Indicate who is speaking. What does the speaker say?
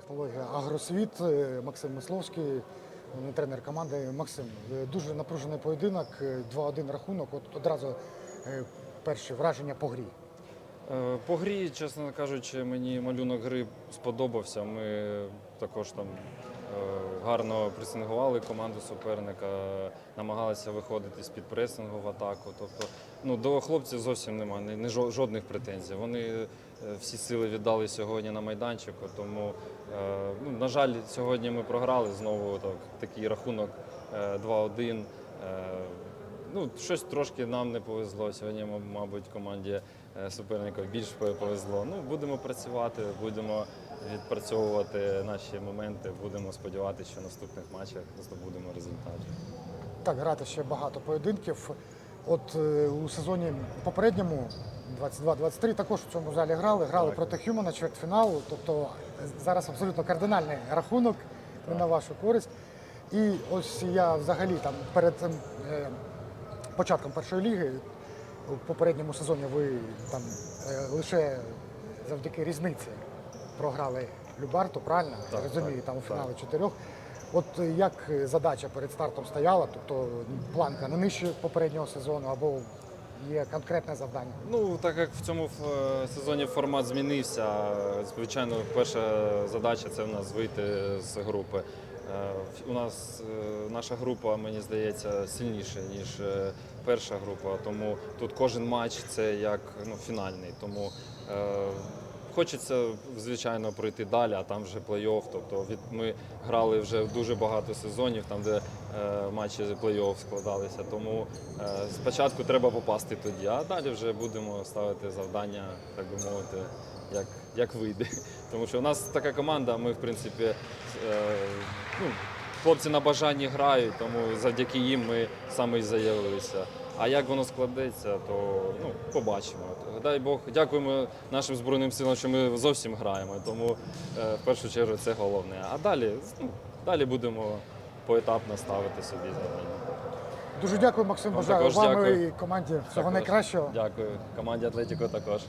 Speaker 1: технологія Агросвіт, е, Максим Мисловський, тренер команди. Максим, е, дуже напружений поєдинок, е, 2-1 рахунок. От одразу е, перші враження по грі.
Speaker 2: Е, По грі, чесно кажучи, мені малюнок гри сподобався. Ми також там е, гарно пресингували команду суперника, намагалися виходити з-під пресингу в атаку. Тобто, ну, до хлопців зовсім немає жо- жодних претензій. Вони е, всі сили віддали сьогодні на майданчику. Тому, е, ну, на жаль, сьогодні ми програли знову так, такий рахунок е, 2-1. Е, Ну, щось трошки нам не повезло. Сьогодні, мабуть, команді е, суперників більш повезло. Ну, будемо працювати, будемо відпрацьовувати наші моменти. Будемо сподіватися, що в наступних матчах здобудемо результат.
Speaker 1: Так, грати ще багато поєдинків. От е, у сезоні попередньому 22-23 також в цьому залі грали. Грали
Speaker 2: Так.
Speaker 1: проти Хюмана, чвертьфінал. Тобто зараз абсолютно кардинальний рахунок не на вашу користь. І ось я взагалі там перед е, початком першої ліги у попередньому сезоні ви там е, лише завдяки різниці програли Любарту, правильно?
Speaker 2: Так,
Speaker 1: Розумію,
Speaker 2: так,
Speaker 1: там у
Speaker 2: так.
Speaker 1: фіналі чотирьох. От як задача перед стартом стояла, тобто планка не нижче попереднього сезону або є конкретне завдання?
Speaker 2: Ну, так як в цьому е, сезоні формат змінився, е, звичайно, перша задача це в нас вийти з групи. Е, У нас е, наша група, мені здається, сильніша, ніж е, перша група. Тому тут кожен матч це як ну, фінальний. Тому хочеться, звичайно, пройти далі, а там вже плей-офф. Тобто від ми грали вже дуже багато сезонів, там де е, матчі плей-офф складалися. Тому е, спочатку треба попасти тоді, а далі вже будемо ставити завдання, так би мовити, як, як вийде. Тому що у нас така команда, ми в принципі. Е, ну, Хлопці на бажанні грають, тому завдяки їм ми саме і заявилися. А як воно складеться, то ну, побачимо. Дай Бог, дякуємо нашим Збройним силам, що ми зовсім граємо. Тому е, в першу чергу це головне. А далі, ну, далі будемо поетапно ставити собі завдання.
Speaker 1: Дуже дякую, Максим.
Speaker 2: Вам
Speaker 1: Бажаю
Speaker 2: також
Speaker 1: вам
Speaker 2: дякую.
Speaker 1: і команді всього
Speaker 2: Також
Speaker 1: найкращого.
Speaker 2: Дякую. Команді Атлетіко також.